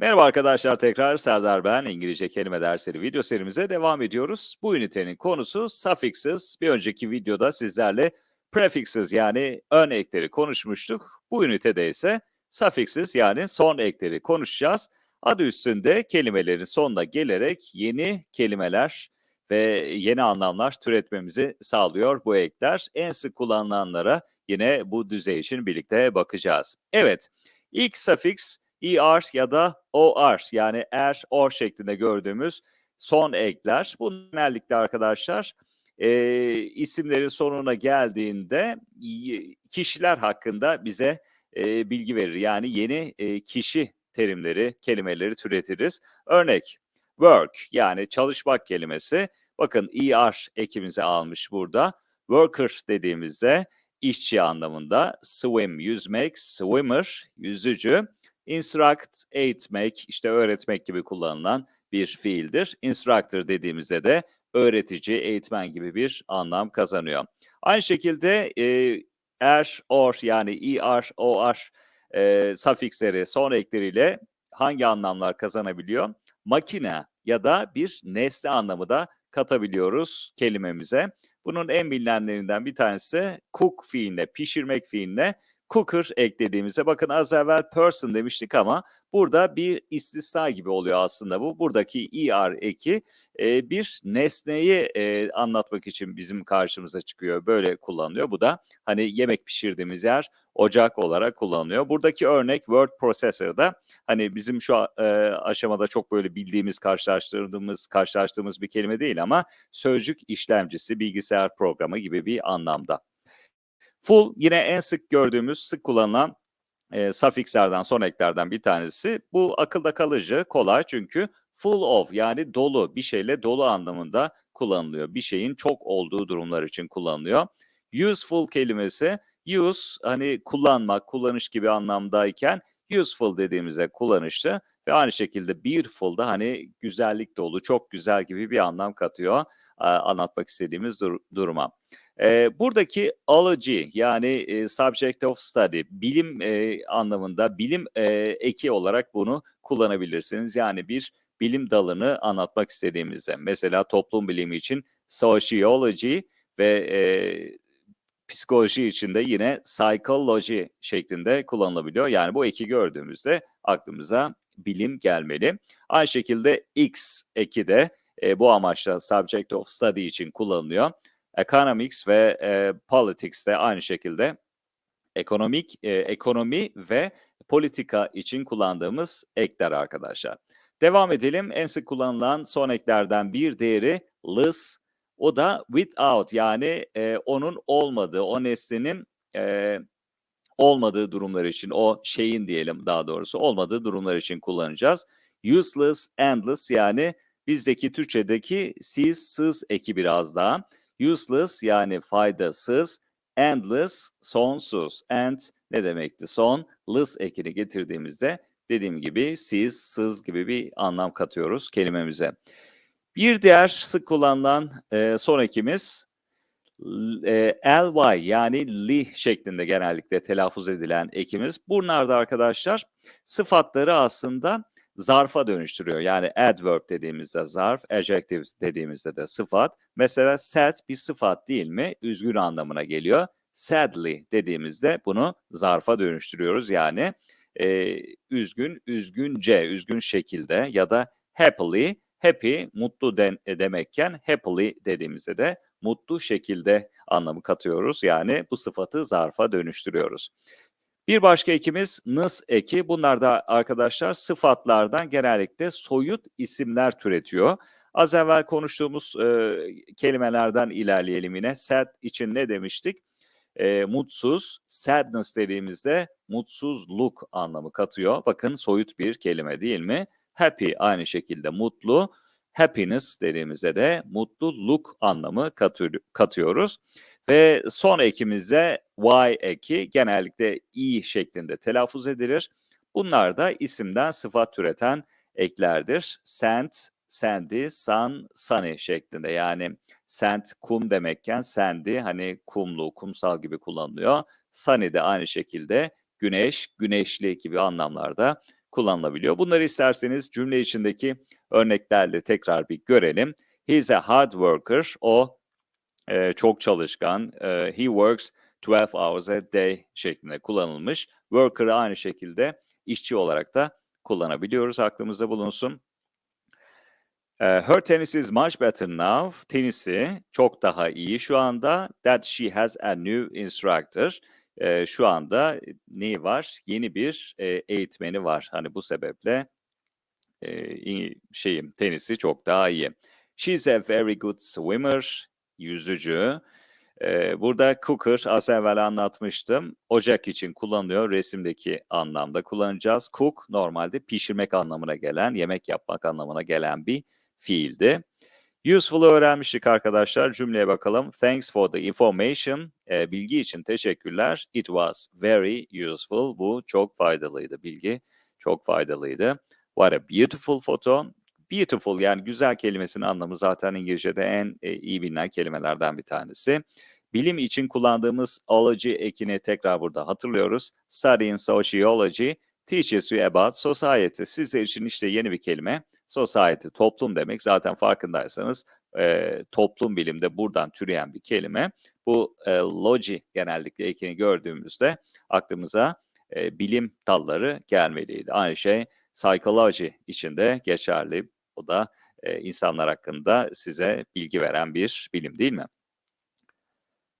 Merhaba arkadaşlar tekrar Serdar ben. İngilizce kelime dersleri video serimize devam ediyoruz. Bu ünitenin konusu suffixes. Bir önceki videoda sizlerle prefixes yani ön ekleri konuşmuştuk. Bu ünitede ise suffixes yani son ekleri konuşacağız. Adı üstünde kelimelerin sonuna gelerek yeni kelimeler ve yeni anlamlar türetmemizi sağlıyor bu ekler. En sık kullanılanlara yine bu düzey için birlikte bakacağız. Evet, ilk suffix er ya da or yani er, or şeklinde gördüğümüz son ekler. Bu genellikle arkadaşlar e, isimlerin sonuna geldiğinde kişiler hakkında bize e, bilgi verir. Yani yeni e, kişi terimleri, kelimeleri türetiriz. Örnek work yani çalışmak kelimesi. Bakın er ekimizi almış burada. Worker dediğimizde işçi anlamında. Swim yüzmek, swimmer yüzücü. Instruct, eğitmek, işte öğretmek gibi kullanılan bir fiildir. Instructor dediğimizde de öğretici, eğitmen gibi bir anlam kazanıyor. Aynı şekilde e, er, or yani er, or e, sufiksleri, son ekleriyle hangi anlamlar kazanabiliyor? Makine ya da bir nesne anlamı da katabiliyoruz kelimemize. Bunun en bilinenlerinden bir tanesi cook fiiline, pişirmek fiiline cooker eklediğimizde bakın az evvel person demiştik ama burada bir istisna gibi oluyor aslında bu. Buradaki er eki e, bir nesneyi e, anlatmak için bizim karşımıza çıkıyor. Böyle kullanılıyor. Bu da hani yemek pişirdiğimiz yer ocak olarak kullanılıyor. Buradaki örnek word processor'da hani bizim şu e, aşamada çok böyle bildiğimiz, karşılaştırdığımız, karşılaştığımız bir kelime değil ama sözcük işlemcisi, bilgisayar programı gibi bir anlamda. Full yine en sık gördüğümüz, sık kullanılan e, suffixlerden, son eklerden bir tanesi. Bu akılda kalıcı, kolay çünkü full of yani dolu, bir şeyle dolu anlamında kullanılıyor. Bir şeyin çok olduğu durumlar için kullanılıyor. Useful kelimesi, use hani kullanmak, kullanış gibi anlamdayken useful dediğimizde kullanışlı ve aynı şekilde beautiful da hani güzellik dolu, çok güzel gibi bir anlam katıyor anlatmak istediğimiz dur- duruma. E, buradaki ology yani e, subject of study, bilim e, anlamında bilim e, eki olarak bunu kullanabilirsiniz. Yani bir bilim dalını anlatmak istediğimizde. Mesela toplum bilimi için sociology ve e, psikoloji için de yine psychology şeklinde kullanılabiliyor. Yani bu eki gördüğümüzde aklımıza bilim gelmeli. Aynı şekilde X eki de e, bu amaçla subject of study için kullanılıyor. Economics ve e, politics de aynı şekilde ekonomik e, ekonomi ve politika için kullandığımız ekler arkadaşlar. Devam edelim. En sık kullanılan son eklerden bir değeri less. O da without yani e, onun olmadığı, o nesnenin e, olmadığı durumlar için, o şeyin diyelim daha doğrusu olmadığı durumlar için kullanacağız. Useless, endless yani bizdeki Türkçedeki siz, sız eki biraz daha. Useless yani faydasız, endless sonsuz. End ne demekti? Son, less ekini getirdiğimizde dediğim gibi siz, sız gibi bir anlam katıyoruz kelimemize. Bir diğer sık kullanılan e, son ekimiz e, ly yani li şeklinde genellikle telaffuz edilen ekimiz. Bunlar da arkadaşlar sıfatları aslında zarfa dönüştürüyor. Yani adverb dediğimizde zarf, adjective dediğimizde de sıfat. Mesela sad bir sıfat değil mi? Üzgün anlamına geliyor. Sadly dediğimizde bunu zarfa dönüştürüyoruz. Yani e, üzgün, üzgünce, üzgün şekilde ya da happily, happy, mutlu den, e, demekken happily dediğimizde de mutlu şekilde anlamı katıyoruz. Yani bu sıfatı zarfa dönüştürüyoruz. Bir başka ekimiz nıs eki. Bunlar da arkadaşlar sıfatlardan genellikle soyut isimler türetiyor. Az evvel konuştuğumuz e, kelimelerden ilerleyelim yine. Sad için ne demiştik? E, mutsuz, sadness dediğimizde mutsuzluk anlamı katıyor. Bakın soyut bir kelime değil mi? Happy aynı şekilde mutlu. Happiness dediğimizde de mutluluk anlamı katıyoruz. Ve son ekimizde y eki genellikle i şeklinde telaffuz edilir. Bunlar da isimden sıfat türeten eklerdir. Sand, sandy, sun, sunny şeklinde. Yani sand kum demekken sandy hani kumlu, kumsal gibi kullanılıyor. Sunny de aynı şekilde güneş, güneşli gibi anlamlarda kullanılabiliyor. Bunları isterseniz cümle içindeki örneklerle tekrar bir görelim. He's a hard worker. O e, çok çalışkan. E, he works 12 hours a day şeklinde kullanılmış. Worker'ı aynı şekilde işçi olarak da kullanabiliyoruz. Aklımızda bulunsun. Her tennis is much better now. Tenisi çok daha iyi şu anda. That she has a new instructor. Şu anda neyi var? Yeni bir eğitmeni var. Hani bu sebeple şeyim tenisi çok daha iyi. She's a very good swimmer. Yüzücü. Burada cooker az evvel anlatmıştım. Ocak için kullanılıyor. Resimdeki anlamda kullanacağız. Cook normalde pişirmek anlamına gelen, yemek yapmak anlamına gelen bir fiildi. Useful'u öğrenmiştik arkadaşlar. Cümleye bakalım. Thanks for the information. Bilgi için teşekkürler. It was very useful. Bu çok faydalıydı. Bilgi çok faydalıydı. What a beautiful photo. Beautiful yani güzel kelimesinin anlamı zaten İngilizce'de en e, iyi bilinen kelimelerden bir tanesi. Bilim için kullandığımız ology ekini tekrar burada hatırlıyoruz. Studying sociology teaches you about society. Sizler için işte yeni bir kelime. Society, toplum demek. Zaten farkındaysanız e, toplum bilimde buradan türeyen bir kelime. Bu e, logy genellikle ekini gördüğümüzde aklımıza e, bilim dalları gelmeliydi. Aynı şey psychology için de geçerli. O da e, insanlar hakkında size bilgi veren bir bilim değil mi?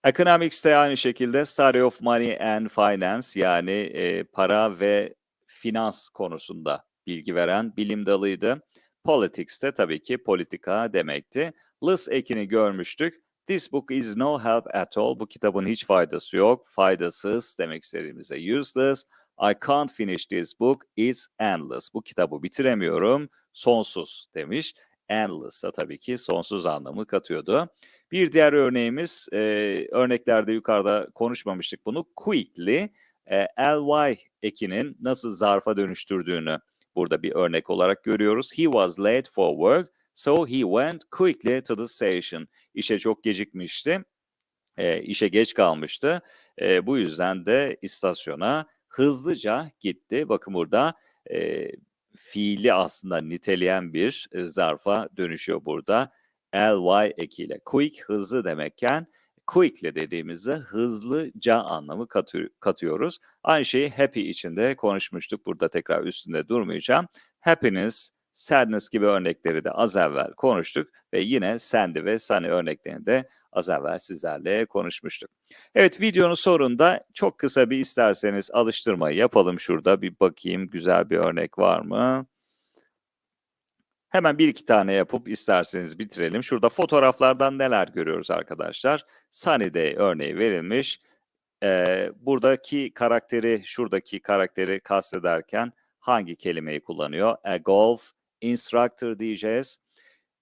Economics de aynı şekilde study of money and finance yani e, para ve finans konusunda bilgi veren bilim dalıydı. Politics de tabii ki politika demekti. Less ekini görmüştük. This book is no help at all. Bu kitabın hiç faydası yok. Faydasız demek istediğimizde useless. I can't finish this book. It's endless. Bu kitabı bitiremiyorum. Sonsuz demiş. Endless da tabii ki sonsuz anlamı katıyordu. Bir diğer örneğimiz, e, örneklerde yukarıda konuşmamıştık bunu. Quickly, e, ly ekinin nasıl zarfa dönüştürdüğünü burada bir örnek olarak görüyoruz. He was late for work, so he went quickly to the station. İşe çok gecikmişti, e, işe geç kalmıştı. E, bu yüzden de istasyona hızlıca gitti. Bakın burada e, fiili aslında niteleyen bir e, zarfa dönüşüyor burada. ly ekiyle. Quick hızlı demekken quickly dediğimizde hızlıca anlamı katı- katıyoruz. Aynı şeyi happy içinde konuşmuştuk. Burada tekrar üstünde durmayacağım. Happiness, sadness gibi örnekleri de az evvel konuştuk ve yine sandy ve sunny örneklerini de az evvel sizlerle konuşmuştuk. Evet videonun sonunda çok kısa bir isterseniz alıştırmayı yapalım şurada. Bir bakayım güzel bir örnek var mı? Hemen bir iki tane yapıp isterseniz bitirelim. Şurada fotoğraflardan neler görüyoruz arkadaşlar? Sunny örneği verilmiş. Ee, buradaki karakteri, şuradaki karakteri kastederken hangi kelimeyi kullanıyor? A golf instructor diyeceğiz.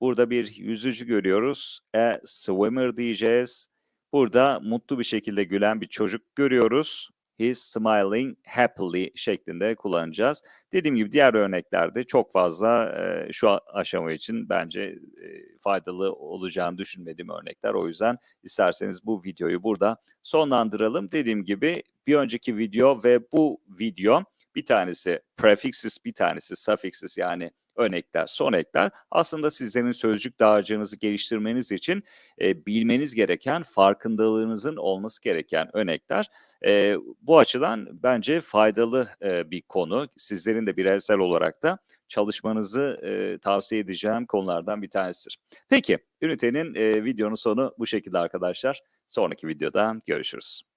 Burada bir yüzücü görüyoruz. A swimmer diyeceğiz. Burada mutlu bir şekilde gülen bir çocuk görüyoruz. He's smiling happily şeklinde kullanacağız. Dediğim gibi diğer örneklerde çok fazla e, şu aşama için bence e, faydalı olacağını düşünmediğim örnekler. O yüzden isterseniz bu videoyu burada sonlandıralım. Dediğim gibi bir önceki video ve bu video bir tanesi prefixes, bir tanesi suffixes yani örnekler, son ekler aslında sizlerin sözcük dağarcığınızı geliştirmeniz için e, bilmeniz gereken, farkındalığınızın olması gereken örnekler. E, bu açıdan bence faydalı e, bir konu. Sizlerin de bireysel olarak da çalışmanızı e, tavsiye edeceğim konulardan bir tanesidir. Peki, ünitenin e, videonun sonu bu şekilde arkadaşlar. Sonraki videoda görüşürüz.